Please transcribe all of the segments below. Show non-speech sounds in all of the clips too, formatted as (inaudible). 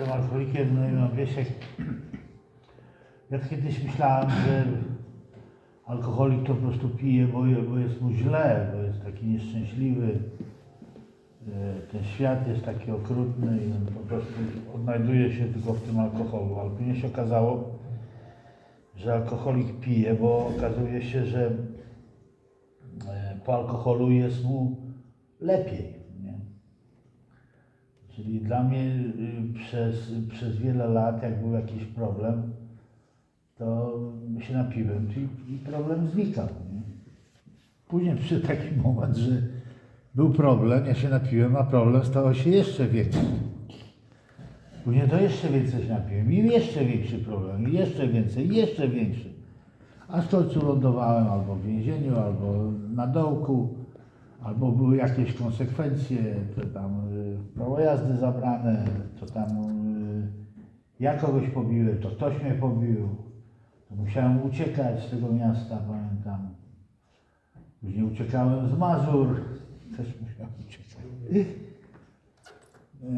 Jestem alkoholikiem, no i mam wiesz, jak... Ja kiedyś myślałem, że alkoholik to po prostu pije, bo, bo jest mu źle, bo jest taki nieszczęśliwy. E, Ten świat jest taki okrutny i on po prostu odnajduje się tylko w tym alkoholu. Ale później się okazało, że alkoholik pije, bo okazuje się, że e, po alkoholu jest mu lepiej. Czyli dla mnie y, przez, przez wiele lat, jak był jakiś problem, to się napiłem i, problem znikał. Nie? Później przyszedł taki (laughs) moment, że był problem, ja się napiłem, a problem stał się jeszcze większy. Później to jeszcze więcej się napiłem i jeszcze większy problem, i jeszcze więcej, i jeszcze większy. Aż w końcu lądowałem albo w więzieniu, albo na dołku, albo były jakieś konsekwencje, to tam y, prawo jazdy zabrane, to tam y, ja kogoś pobiłem, to ktoś mnie pobił, to musiałem uciekać z tego miasta, pamiętam. Później uciekałem z Mazur, (laughs) też musiałem uciekać.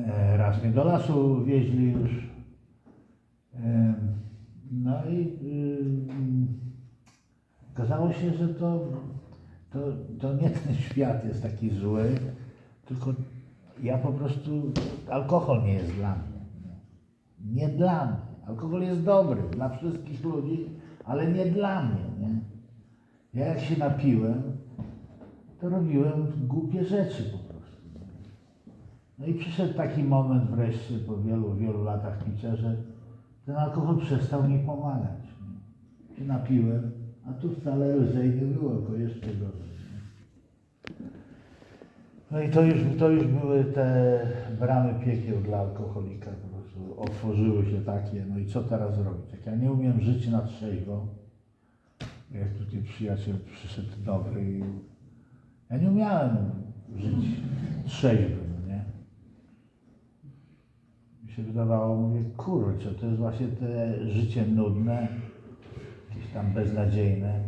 E, Raz mnie do lasu wieźli już. E, No i y, okazało się, że to, to, to nie ten (laughs) świat jest taki zły, tylko ja po prostu, alkohol nie jest dla mnie. Nie dla mnie. Alkohol jest dobry dla wszystkich ludzi, ale nie dla mnie. Nie? Ja jak się napiłem, to robiłem głupie rzeczy po prostu. No i przyszedł taki moment wreszcie po wielu, wielu latach picia, że ten alkohol przestał mi pomagać. Nie? Się napiłem, a tu wcale lżej nie było, tylko jeszcze gorzej. No i to już, to już były te bramy piekieł dla alkoholika, po prostu otworzyły się takie, no i co teraz robić? Jak ja nie umiem żyć na trzeźwo, jak tutaj przyjaciel przyszedł dobry i ja nie umiałem żyć trzeźwo, no nie? Mi się wydawało, mówię, kurczę, to jest właśnie te życie nudne, jakieś tam beznadziejne.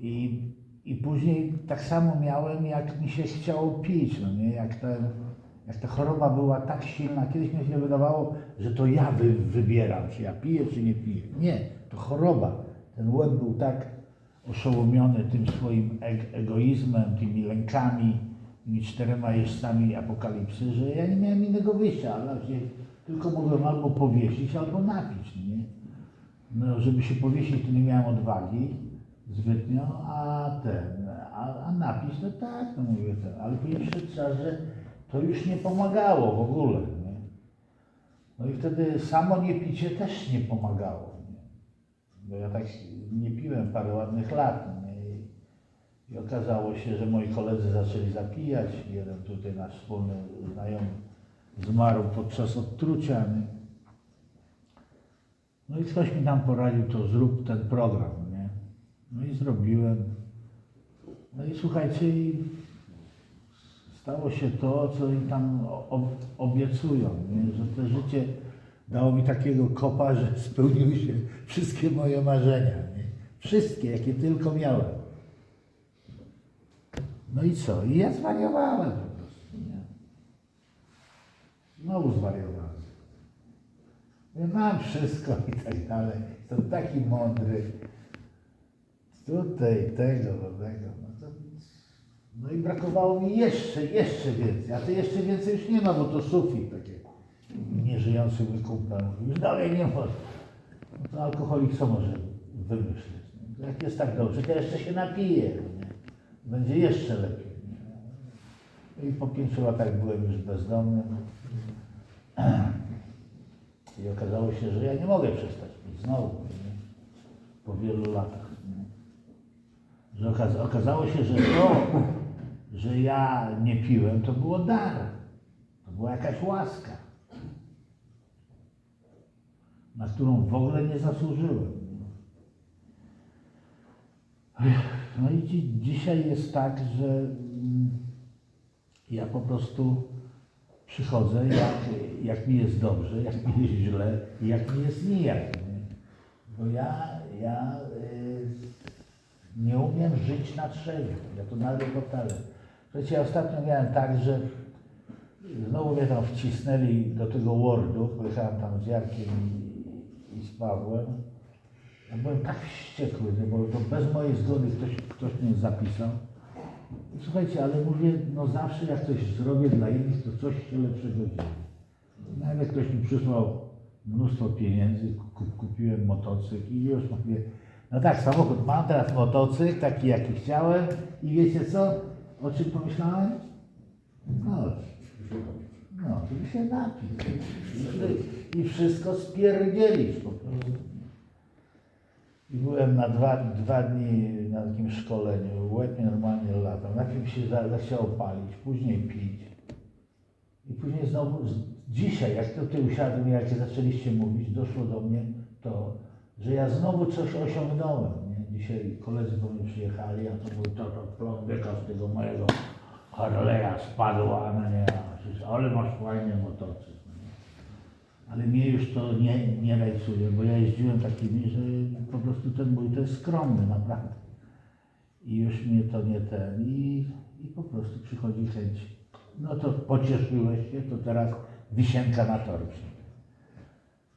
I, I później tak samo miałem, jak mi się chciało pić, no nie? Jak, ten, jak ta choroba była tak silna, kiedyś mi się wydawało, że to ja wy, wybieram, czy ja piję, czy nie piję. Nie, to choroba. Ten łeb był tak oszołomiony tym swoim eg egoizmem, tymi lękami, tymi czterema jeźdźcami apokalipsy, że ja nie miałem innego wyjścia, ale tylko mogłem albo powiesić, albo napić, no nie? No, żeby się powiesić, to nie miałem odwagi zbytnio, a ten, a, a napić, no tak, no mówię ten, ale później przyszedł że to już nie pomagało w ogóle, nie? No i wtedy samo nie picie też nie pomagało, nie? Bo ja tak nie piłem parę ładnych lat? I, I okazało się, że moi koledzy zaczęli zapijać, jeden tutaj nasz wspólny znajomy zmarł podczas odtrucia, nie? No i ktoś mi tam poradził, to zrób ten program, zrobiłem. No i słuchajcie, i stało się to, co im tam obiecują, nie? że to życie dało mi takiego kopa, że spełniły się wszystkie moje marzenia. Nie? Wszystkie, jakie tylko miałem. No i co? I ja zwariowałem po prostu. Nie? Znowu zwariowałem. Ja mam wszystko i tak dalej. To taki mądry. Tutaj tego, tego. No, to, no i brakowało mi jeszcze, jeszcze więcej. A to jeszcze więcej już nie ma, bo to sufit, tak jak nieżyjący mój kumpel mówił. Już dalej nie może. No to alkoholik co może wymyślić? No, jak jest tak dobrze, to jeszcze się napije. no? Będzie jeszcze lepiej. Nie? No I po pięciu latach byłem już bezdomny. (clears throat) I okazało się, że ja nie mogę przestać pić znowu, nie? po wielu latach. Że okaza- okazało się, że to, że ja nie piłem, to było dar. To była jakaś łaska, na którą w ogóle nie zasłużyłem. No i dzi- dzisiaj jest tak, że mm, ja po prostu przychodzę, jak, jak mi jest dobrze, jak mi jest źle i jak mi jest nijak. Bo ja, ja nie umiem żyć na trzeźwo. Ja to nawet powtarzam. Słuchajcie, ja ostatnio miałem tak, że Znowu mnie tam wcisnęli do tego Wordu, pojechałem tam z Jarkiem i, i z Pawłem. Ja byłem tak wściekły, bo to bez mojej zgody ktoś, ktoś mnie zapisał. I Słuchajcie, ale mówię, no zawsze jak coś zrobię dla innych, to coś się lepszego dzieje. Nagle ktoś mi przysłał mnóstwo pieniędzy, kup, kupiłem motocykl i już mówię, no tak, samochód mam, teraz motocykl, taki jaki chciałem i wiecie co, o czym pomyślałem? No, no, żeby się napić i, wszystko spierdzielić po prostu. I byłem na dwa, dwa dni na takim szkoleniu, łeb normalnie latał, najpierw się za- zachciało palić, później pić. I później znowu, dzisiaj, jak tutaj usiadłem, jak zaczęliście mówić, doszło do mnie to, że ja znowu coś osiągnąłem. Nie? Dzisiaj koledzy po mnie przyjechali, a to był to, pląbeka z tego mojego Harley'a spadła, no nie, ale masz fajny motocykl. Ale mnie już to nie, nie rajcuje, bo ja jeździłem takimi, że po prostu ten mój to jest skromny, naprawdę. I już mnie to nie ten, i, i po prostu przychodzi chęć. No to pocieszyłeś się, to teraz wisienka na torcie.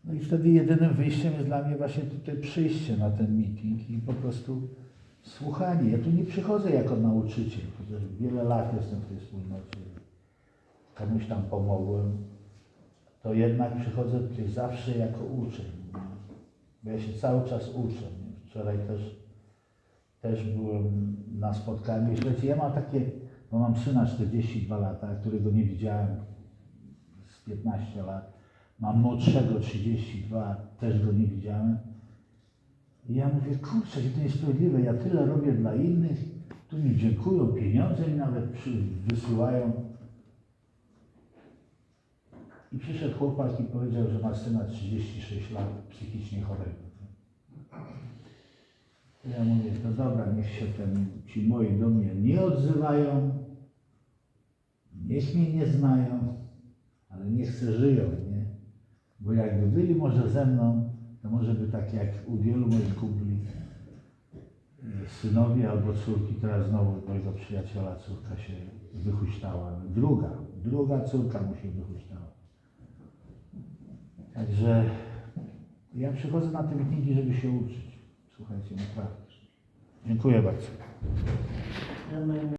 No i wtedy jedynym wyjściem jest dla mnie właśnie tutaj przyjście na ten meeting i po prostu słuchanie. Ja tu nie przychodzę jako nauczyciel, chociaż wiele lat jestem w tej wspólnocie. Komuś tam pomogłem, to jednak przychodzę tutaj zawsze jako uczeń. Bo ja się cały czas uczę. Wczoraj też, też byłem na spotkaniu. Słuchajcie, ja mam takie, bo mam syna 42 lata, którego nie widziałem z 15 lat. Mam młodszego 32, też go nie widziałem. I ja mówię, kurczę, to niesprawiedliwe, ja tyle robię dla innych, tu mi dziękują, pieniądze mi nawet przy, wysyłają. I przyszedł chłopak i powiedział, że ma syna 36 lat, psychicznie chorego. Ja mówię, no dobra, niech się ten, ci moi do mnie nie odzywają, niech mnie nie znają, ale niech se żyją? Bo jakby byli może ze mną, to może by tak jak u wielu moich kumpli, e, synowie albo córki, teraz znowu mojego przyjaciela córka się wychuśtała. Druga, druga córka mu się wychuśtała. Także ja przychodzę na te meetingi, żeby się uczyć. Słuchajcie, naprawdę. Dziękuję bardzo.